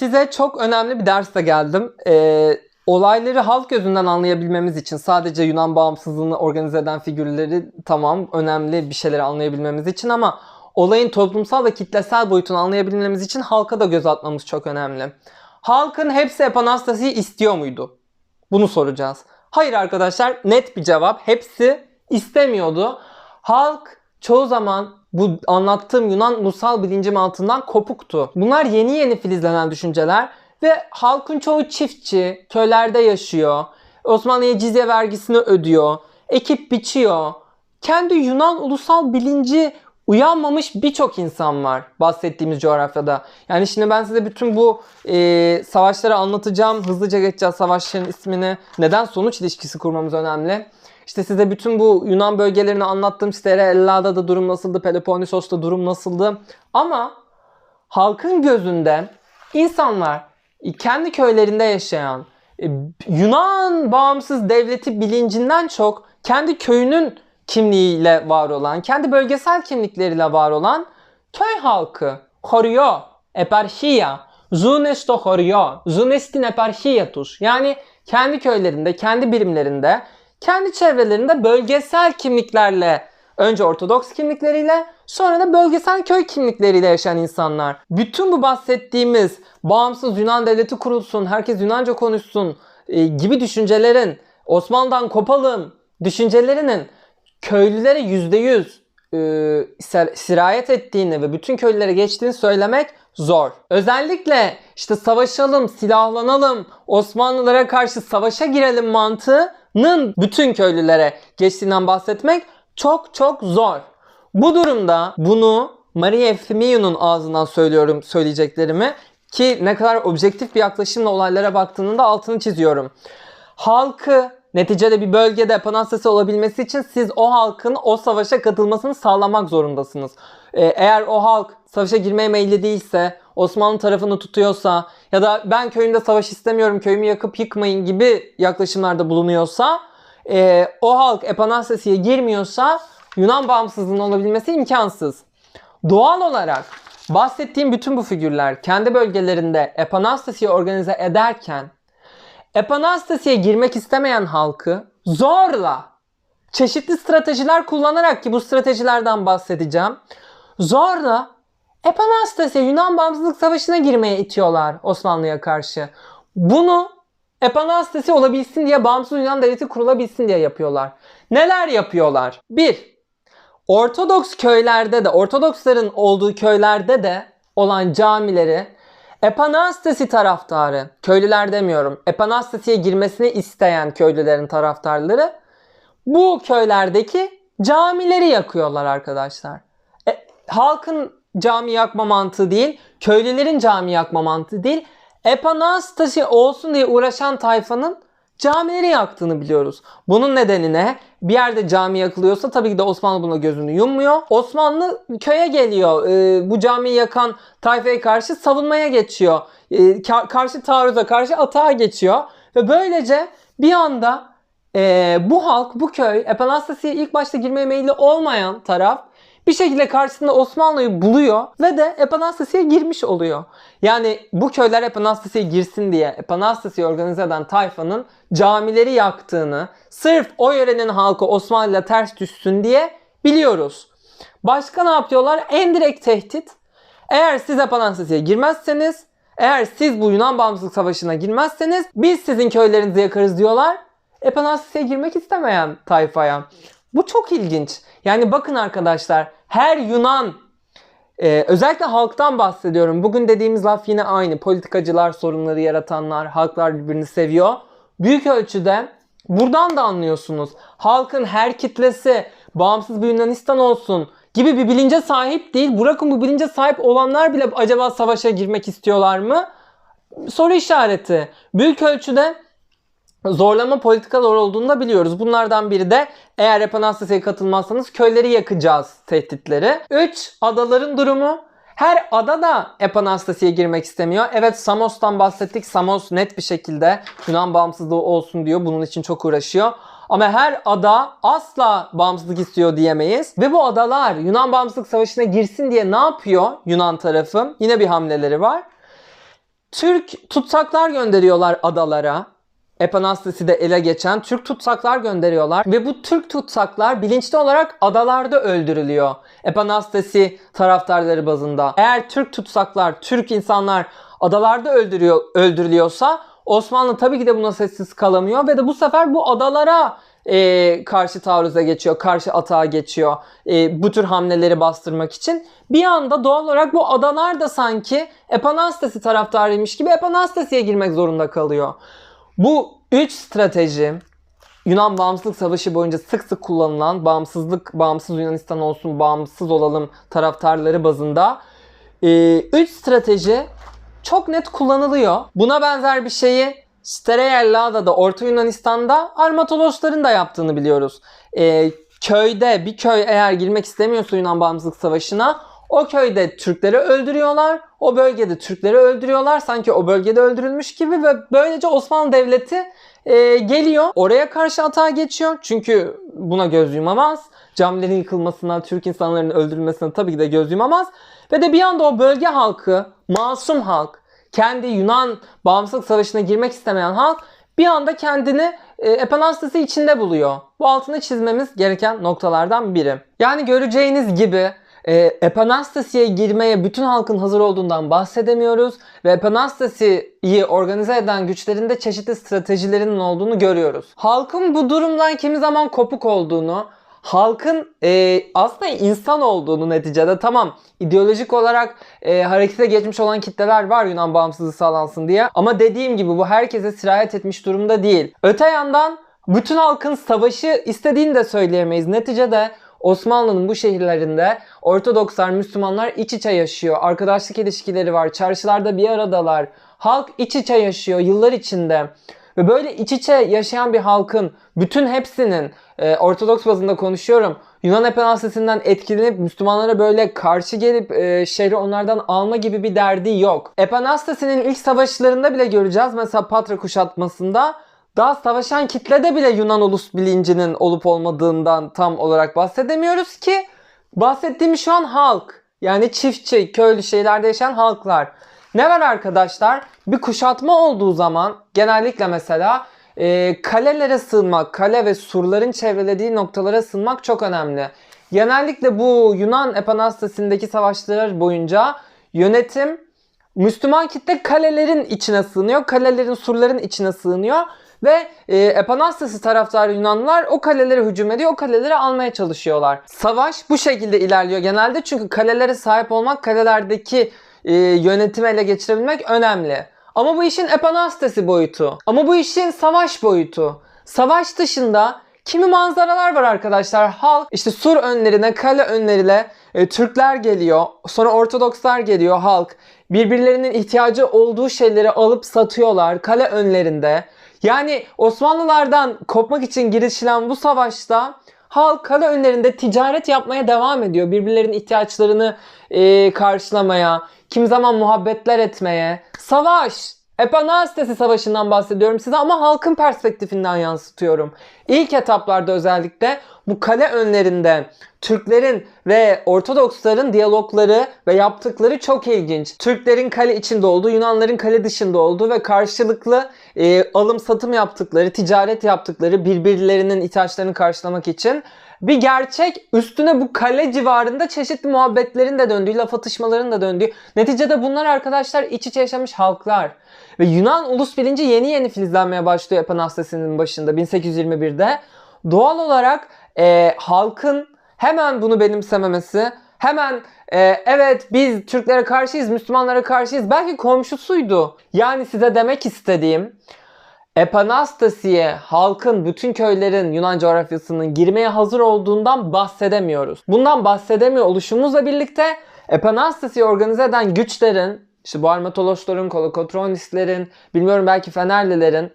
size çok önemli bir dersle geldim. Ee, olayları halk gözünden anlayabilmemiz için sadece Yunan bağımsızlığını organize eden figürleri tamam önemli bir şeyleri anlayabilmemiz için ama olayın toplumsal ve kitlesel boyutunu anlayabilmemiz için halka da göz atmamız çok önemli. Halkın hepsi Epanastasi'yi istiyor muydu? Bunu soracağız. Hayır arkadaşlar net bir cevap. Hepsi istemiyordu. Halk çoğu zaman bu anlattığım Yunan ulusal bilincim altından kopuktu. Bunlar yeni yeni filizlenen düşünceler ve halkın çoğu çiftçi, köylerde yaşıyor. Osmanlı'ya cizye vergisini ödüyor. Ekip biçiyor. Kendi Yunan ulusal bilinci uyanmamış birçok insan var bahsettiğimiz coğrafyada. Yani şimdi ben size bütün bu e, savaşları anlatacağım. Hızlıca geçeceğiz savaşların ismini. Neden sonuç ilişkisi kurmamız önemli. İşte size bütün bu Yunan bölgelerini anlattım. Stere Ella'da da durum nasıldı, Peloponnesos'ta durum nasıldı. Ama halkın gözünde insanlar kendi köylerinde yaşayan e, Yunan bağımsız devleti bilincinden çok kendi köyünün kimliğiyle var olan, kendi bölgesel kimlikleriyle var olan köy halkı, korio, eparşiya, zunesto korio, zunestin eparşiyatus. Yani kendi köylerinde, kendi birimlerinde kendi çevrelerinde bölgesel kimliklerle önce Ortodoks kimlikleriyle sonra da bölgesel köy kimlikleriyle yaşayan insanlar. Bütün bu bahsettiğimiz bağımsız Yunan devleti kurulsun, herkes Yunanca konuşsun e, gibi düşüncelerin Osmanlı'dan kopalım düşüncelerinin köylülere %100 e, sir- sirayet ettiğini ve bütün köylülere geçtiğini söylemek zor. Özellikle işte savaşalım, silahlanalım, Osmanlılara karşı savaşa girelim mantığının bütün köylülere geçtiğinden bahsetmek çok çok zor. Bu durumda bunu Maria Efthimiou'nun ağzından söylüyorum söyleyeceklerimi ki ne kadar objektif bir yaklaşımla olaylara baktığının da altını çiziyorum. Halkı neticede bir bölgede Panastasi olabilmesi için siz o halkın o savaşa katılmasını sağlamak zorundasınız. Ee, eğer o halk savaşa girmeye meyilli değilse, Osmanlı tarafını tutuyorsa ya da ben köyümde savaş istemiyorum, köyümü yakıp yıkmayın gibi yaklaşımlarda bulunuyorsa, e, o halk Epanastasi'ye girmiyorsa Yunan bağımsızlığının olabilmesi imkansız. Doğal olarak bahsettiğim bütün bu figürler kendi bölgelerinde Epanastasi'yi organize ederken Epanastasi'ye girmek istemeyen halkı zorla çeşitli stratejiler kullanarak ki bu stratejilerden bahsedeceğim. Zorla Epanastasi'ye Yunan Bağımsızlık Savaşı'na girmeye itiyorlar Osmanlı'ya karşı. Bunu Epanastasi olabilsin diye bağımsız Yunan devleti kurulabilsin diye yapıyorlar. Neler yapıyorlar? 1. Ortodoks köylerde de, Ortodoksların olduğu köylerde de olan camileri Epanastasi taraftarı, köylüler demiyorum, Epanastasi'ye girmesini isteyen köylülerin taraftarları bu köylerdeki camileri yakıyorlar arkadaşlar. E, halkın cami yakma mantığı değil, köylülerin cami yakma mantığı değil, Epanastasi olsun diye uğraşan tayfanın camileri yaktığını biliyoruz. Bunun nedeni ne? Bir yerde cami yakılıyorsa tabii ki de Osmanlı buna gözünü yummuyor. Osmanlı köye geliyor. Ee, bu camiyi yakan tayfaya karşı savunmaya geçiyor. Ee, ka- karşı taarruza karşı atağa geçiyor. Ve böylece bir anda e, bu halk, bu köy, Epanastasi'ye ilk başta girmeye meyilli olmayan taraf bir şekilde karşısında Osmanlı'yı buluyor ve de Epanastasi'ye girmiş oluyor. Yani bu köyler Epanastasi'ye girsin diye Epanastasi'yi organize eden tayfanın camileri yaktığını sırf o yörenin halkı Osmanlı'yla ters düşsün diye biliyoruz. Başka ne yapıyorlar? En direkt tehdit. Eğer siz Epanastasi'ye girmezseniz, eğer siz bu Yunan Bağımsızlık Savaşı'na girmezseniz biz sizin köylerinizi yakarız diyorlar. Epanastasi'ye girmek istemeyen tayfaya. Bu çok ilginç. Yani bakın arkadaşlar her Yunan ee, özellikle halktan bahsediyorum. Bugün dediğimiz laf yine aynı. Politikacılar sorunları yaratanlar, halklar birbirini seviyor. Büyük ölçüde buradan da anlıyorsunuz. Halkın her kitlesi bağımsız bir Yunanistan olsun gibi bir bilince sahip değil. Bırakın bu bilince sahip olanlar bile acaba savaşa girmek istiyorlar mı? Soru işareti. Büyük ölçüde zorlama politikalar olduğunu da biliyoruz. Bunlardan biri de eğer Epanastasi'ye katılmazsanız köyleri yakacağız tehditleri. 3. Adaların durumu. Her ada da Epanastasi'ye girmek istemiyor. Evet Samos'tan bahsettik. Samos net bir şekilde Yunan bağımsızlığı olsun diyor. Bunun için çok uğraşıyor. Ama her ada asla bağımsızlık istiyor diyemeyiz. Ve bu adalar Yunan bağımsızlık savaşına girsin diye ne yapıyor Yunan tarafı? Yine bir hamleleri var. Türk tutsaklar gönderiyorlar adalara. Epanastasi'de ele geçen Türk tutsaklar gönderiyorlar ve bu Türk tutsaklar bilinçli olarak adalarda öldürülüyor. Epanastasi taraftarları bazında. Eğer Türk tutsaklar, Türk insanlar adalarda öldürüyor, öldürülüyorsa Osmanlı tabii ki de buna sessiz kalamıyor ve de bu sefer bu adalara e, karşı taarruza geçiyor, karşı atağa geçiyor e, bu tür hamleleri bastırmak için. Bir anda doğal olarak bu adalar da sanki Epanastasi taraftarıymış gibi Epanastasi'ye girmek zorunda kalıyor. Bu üç strateji Yunan Bağımsızlık Savaşı boyunca sık sık kullanılan bağımsızlık, bağımsız Yunanistan olsun, bağımsız olalım taraftarları bazında e, üç strateji çok net kullanılıyor. Buna benzer bir şeyi Stereyella'da Orta Yunanistan'da Armatolosların da yaptığını biliyoruz. E, köyde bir köy eğer girmek istemiyorsa Yunan Bağımsızlık Savaşı'na o köyde Türkleri öldürüyorlar. O bölgede Türkleri öldürüyorlar. Sanki o bölgede öldürülmüş gibi ve böylece Osmanlı Devleti e, geliyor. Oraya karşı atağa geçiyor. Çünkü buna göz yumamaz. Camilerin yıkılmasına, Türk insanların öldürülmesine tabii ki de göz yumamaz. Ve de bir anda o bölge halkı, masum halk, kendi Yunan bağımsızlık savaşına girmek istemeyen halk bir anda kendini e, Epanastasi içinde buluyor. Bu altını çizmemiz gereken noktalardan biri. Yani göreceğiniz gibi e, Epanastasi'ye girmeye bütün halkın hazır olduğundan bahsedemiyoruz ve Epanastasi'yi organize eden güçlerin de çeşitli stratejilerinin olduğunu görüyoruz. Halkın bu durumdan kimi zaman kopuk olduğunu, halkın e, aslında insan olduğunu neticede tamam ideolojik olarak e, harekete geçmiş olan kitleler var Yunan bağımsızlığı sağlansın diye ama dediğim gibi bu herkese sirayet etmiş durumda değil. Öte yandan bütün halkın savaşı istediğini de söyleyemeyiz. Neticede Osmanlı'nın bu şehirlerinde Ortodokslar, Müslümanlar iç içe yaşıyor. Arkadaşlık ilişkileri var. Çarşılarda bir aradalar. Halk iç içe yaşıyor yıllar içinde. Ve böyle iç içe yaşayan bir halkın bütün hepsinin e, Ortodoks bazında konuşuyorum. Yunan Epanastasi'nden etkilenip Müslümanlara böyle karşı gelip e, şehri onlardan alma gibi bir derdi yok. Epanastasi'nin ilk savaşlarında bile göreceğiz. Mesela Patra kuşatmasında daha savaşan kitlede bile Yunan ulus bilincinin olup olmadığından tam olarak bahsedemiyoruz ki bahsettiğimiz şu an halk. Yani çiftçi, köylü şeylerde yaşayan halklar. Ne var arkadaşlar? Bir kuşatma olduğu zaman genellikle mesela e, kalelere sığınmak, kale ve surların çevrelediği noktalara sığınmak çok önemli. Genellikle bu Yunan Epanastasi'ndeki savaşlar boyunca yönetim Müslüman kitle kalelerin içine sığınıyor, kalelerin surların içine sığınıyor ve e, Epanastasi taraftarı Yunanlılar o kalelere hücum ediyor, o kaleleri almaya çalışıyorlar. Savaş bu şekilde ilerliyor genelde çünkü kalelere sahip olmak, kalelerdeki e, yönetimi ele geçirebilmek önemli. Ama bu işin Epanastasi boyutu. Ama bu işin savaş boyutu. Savaş dışında kimi manzaralar var arkadaşlar. Halk işte sur önlerine, kale önlerine e, Türkler geliyor. Sonra Ortodokslar geliyor halk. Birbirlerinin ihtiyacı olduğu şeyleri alıp satıyorlar kale önlerinde. Yani Osmanlılardan kopmak için girişilen bu savaşta halk kale önlerinde ticaret yapmaya devam ediyor. Birbirlerinin ihtiyaçlarını e, karşılamaya, kim zaman muhabbetler etmeye. Savaş! Epanastasi Savaşı'ndan bahsediyorum size ama halkın perspektifinden yansıtıyorum. İlk etaplarda özellikle bu kale önlerinde Türklerin ve Ortodoksların diyalogları ve yaptıkları çok ilginç. Türklerin kale içinde olduğu, Yunanların kale dışında olduğu ve karşılıklı e, alım satım yaptıkları, ticaret yaptıkları birbirlerinin ihtiyaçlarını karşılamak için bir gerçek üstüne bu kale civarında çeşitli muhabbetlerin de döndüğü, laf atışmaların da döndüğü. Neticede bunlar arkadaşlar iç içe yaşamış halklar. Ve Yunan ulus bilinci yeni yeni filizlenmeye başlıyor Epanastasi'nin başında 1821'de. Doğal olarak e, halkın hemen bunu benimsememesi, hemen e, evet biz Türklere karşıyız, Müslümanlara karşıyız. Belki komşusuydu. Yani size demek istediğim Epanastasi'ye halkın, bütün köylerin Yunan coğrafyasının girmeye hazır olduğundan bahsedemiyoruz. Bundan bahsedemiyor oluşumuzla birlikte Epanastasi'yi organize eden güçlerin, işte bu Armatolosların, Kolokotronistlerin, bilmiyorum belki Fenerlilerin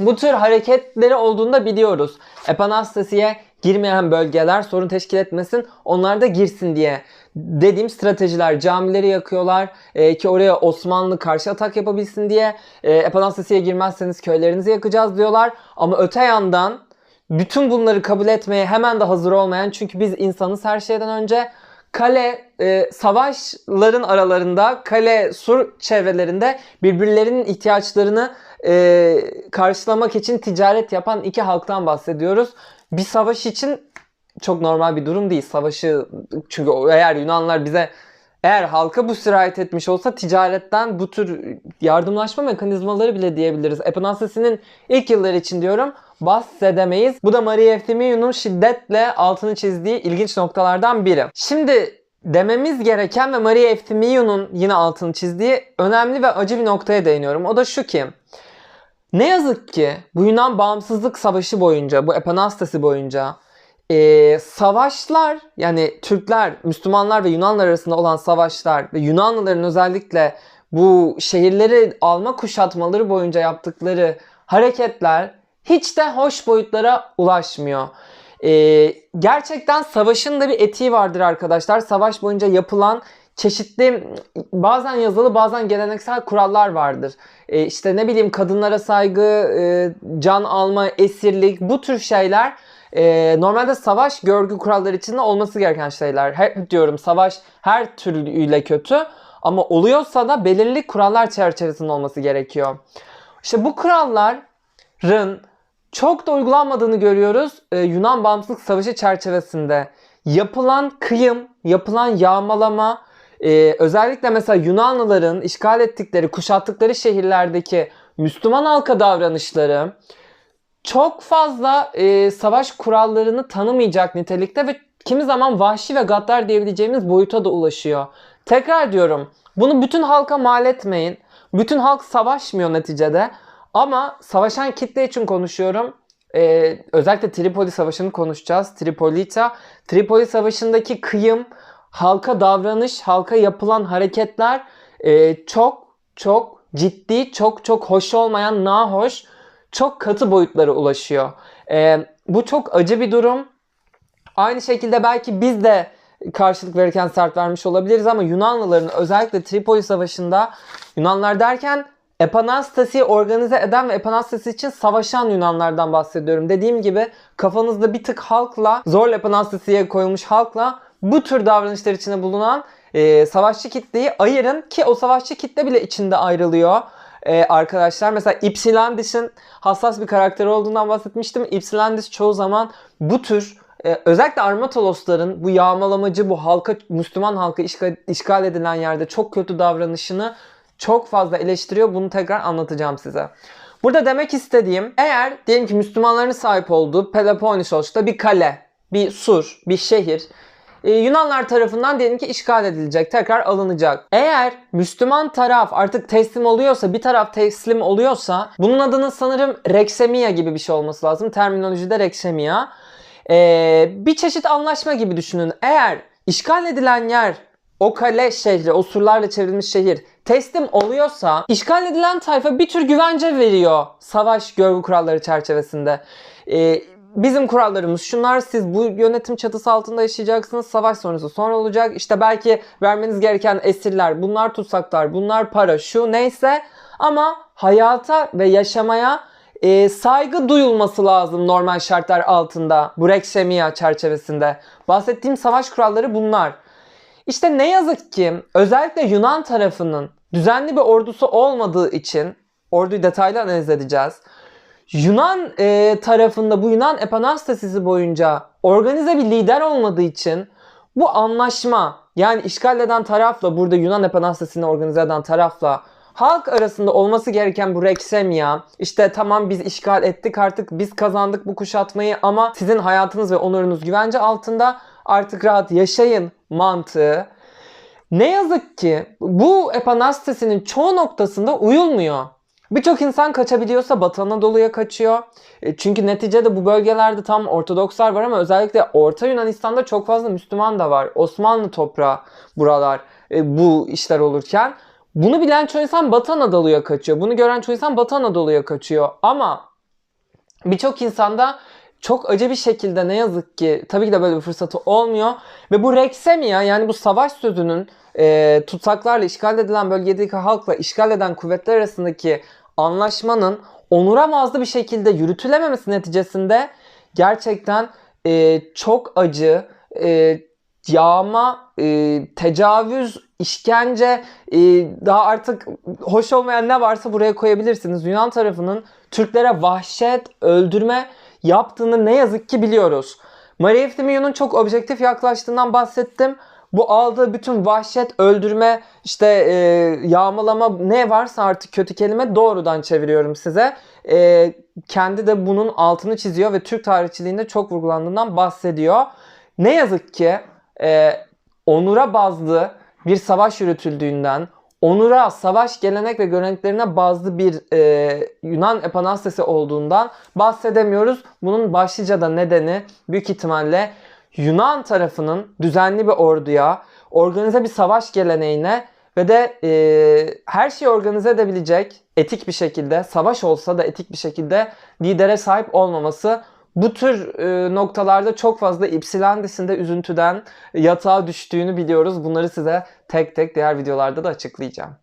bu tür hareketleri olduğunu da biliyoruz. Epanastasi'ye girmeyen bölgeler sorun teşkil etmesin, onlar da girsin diye dediğim stratejiler. Camileri yakıyorlar e, ki oraya Osmanlı karşı atak yapabilsin diye. E, Epanastasi'ye girmezseniz köylerinizi yakacağız diyorlar. Ama öte yandan bütün bunları kabul etmeye hemen de hazır olmayan çünkü biz insanız her şeyden önce kale e, savaşların aralarında kale sur çevrelerinde birbirlerinin ihtiyaçlarını e, karşılamak için ticaret yapan iki halktan bahsediyoruz. Bir savaş için çok normal bir durum değil. Savaşı çünkü eğer Yunanlar bize eğer halka bu sirayet etmiş olsa ticaretten bu tür yardımlaşma mekanizmaları bile diyebiliriz. Eponasisi'nin ilk yılları için diyorum bahsedemeyiz. Bu da Maria Efthymiou'nun şiddetle altını çizdiği ilginç noktalardan biri. Şimdi dememiz gereken ve Maria Efthymiou'nun yine altını çizdiği önemli ve acı bir noktaya değiniyorum. O da şu ki ne yazık ki bu Yunan bağımsızlık savaşı boyunca, bu Epanastasi boyunca e, savaşlar yani Türkler, Müslümanlar ve Yunanlar arasında olan savaşlar ve Yunanlıların özellikle bu şehirleri alma kuşatmaları boyunca yaptıkları hareketler hiç de hoş boyutlara ulaşmıyor. Ee, gerçekten savaşın da bir etiği vardır arkadaşlar. Savaş boyunca yapılan çeşitli bazen yazılı bazen geleneksel kurallar vardır. Ee, işte ne bileyim kadınlara saygı, e, can alma, esirlik bu tür şeyler e, normalde savaş görgü kuralları içinde olması gereken şeyler. Hep diyorum savaş her türlüyle kötü ama oluyorsa da belirli kurallar çerçevesinde olması gerekiyor. İşte bu kuralların çok da uygulanmadığını görüyoruz e, Yunan Bağımsızlık Savaşı çerçevesinde. Yapılan kıyım, yapılan yağmalama, e, özellikle mesela Yunanlıların işgal ettikleri, kuşattıkları şehirlerdeki Müslüman halka davranışları çok fazla e, savaş kurallarını tanımayacak nitelikte ve kimi zaman vahşi ve gaddar diyebileceğimiz boyuta da ulaşıyor. Tekrar diyorum bunu bütün halka mal etmeyin. Bütün halk savaşmıyor neticede. Ama savaşan kitle için konuşuyorum. Ee, özellikle Tripoli Savaşı'nı konuşacağız. Tripolita. Tripoli Savaşı'ndaki kıyım, halka davranış, halka yapılan hareketler e, çok çok ciddi, çok çok hoş olmayan, nahoş, çok katı boyutlara ulaşıyor. E, bu çok acı bir durum. Aynı şekilde belki biz de karşılık verirken sert vermiş olabiliriz ama Yunanlıların özellikle Tripoli Savaşı'nda Yunanlar derken Epanastasi'yi organize eden ve Epanastasi için savaşan Yunanlardan bahsediyorum. Dediğim gibi kafanızda bir tık halkla, zorla Epanastasi'ye koyulmuş halkla bu tür davranışlar içinde bulunan e, savaşçı kitleyi ayırın ki o savaşçı kitle bile içinde ayrılıyor. Ee, arkadaşlar mesela Ypsilandis'in hassas bir karakter olduğundan bahsetmiştim. Ypsilandis çoğu zaman bu tür e, özellikle Armatolosların bu yağmalamacı, bu halka Müslüman halka işgal, işgal edilen yerde çok kötü davranışını çok fazla eleştiriyor. Bunu tekrar anlatacağım size. Burada demek istediğim eğer diyelim ki Müslümanların sahip olduğu Peloponnesos'ta bir kale, bir sur, bir şehir e, Yunanlar tarafından diyelim ki işgal edilecek, tekrar alınacak. Eğer Müslüman taraf artık teslim oluyorsa, bir taraf teslim oluyorsa bunun adının sanırım Reksemia gibi bir şey olması lazım. Terminolojide Reksemia. Ee, bir çeşit anlaşma gibi düşünün. Eğer işgal edilen yer o kale şehri, o surlarla çevrilmiş şehir teslim oluyorsa işgal edilen tayfa bir tür güvence veriyor savaş görgü kuralları çerçevesinde. Ee, bizim kurallarımız şunlar. Siz bu yönetim çatısı altında yaşayacaksınız. Savaş sonrası sonra olacak. İşte belki vermeniz gereken esirler bunlar tutsaklar bunlar para şu neyse. Ama hayata ve yaşamaya e, saygı duyulması lazım normal şartlar altında bu Reksemia çerçevesinde. Bahsettiğim savaş kuralları bunlar. İşte ne yazık ki özellikle Yunan tarafının düzenli bir ordusu olmadığı için orduyu detaylı analiz edeceğiz. Yunan e, tarafında bu Yunan epanastasisi boyunca organize bir lider olmadığı için bu anlaşma yani işgal eden tarafla burada Yunan epanastasini organize eden tarafla halk arasında olması gereken bu reksemya işte tamam biz işgal ettik artık biz kazandık bu kuşatmayı ama sizin hayatınız ve onurunuz güvence altında artık rahat yaşayın mantığı ne yazık ki bu epanastasinin çoğu noktasında uyulmuyor. Birçok insan kaçabiliyorsa Batı Anadolu'ya kaçıyor. E, çünkü neticede bu bölgelerde tam Ortodokslar var ama özellikle Orta Yunanistan'da çok fazla Müslüman da var. Osmanlı toprağı buralar e, bu işler olurken. Bunu bilen çoğu insan Batı Anadolu'ya kaçıyor. Bunu gören çoğu insan Batı Anadolu'ya kaçıyor. Ama birçok insanda çok acı bir şekilde ne yazık ki tabii ki de böyle bir fırsatı olmuyor. Ve bu Reksemia yani bu savaş sözünün e, tutsaklarla işgal edilen bölgedeki halkla işgal eden kuvvetler arasındaki anlaşmanın onuramazlı bir şekilde yürütülememesi neticesinde gerçekten e, çok acı, e, yağma, e, tecavüz, işkence, e, daha artık hoş olmayan ne varsa buraya koyabilirsiniz. Yunan tarafının Türklere vahşet, öldürme yaptığını ne yazık ki biliyoruz. Maria Eftimio'nun çok objektif yaklaştığından bahsettim. Bu aldığı bütün vahşet, öldürme, işte e, yağmalama ne varsa artık kötü kelime doğrudan çeviriyorum size. E, kendi de bunun altını çiziyor ve Türk tarihçiliğinde çok vurgulandığından bahsediyor. Ne yazık ki e, onura bazlı bir savaş yürütüldüğünden, onura, savaş gelenek ve göreneklerine bazlı bir e, Yunan epanastesi olduğundan bahsedemiyoruz. Bunun başlıca da nedeni büyük ihtimalle Yunan tarafının düzenli bir orduya, organize bir savaş geleneğine ve de e, her şeyi organize edebilecek etik bir şekilde, savaş olsa da etik bir şekilde lidere sahip olmaması. Bu tür e, noktalarda çok fazla Ypsilandis'in üzüntüden yatağa düştüğünü biliyoruz. Bunları size tek tek diğer videolarda da açıklayacağım.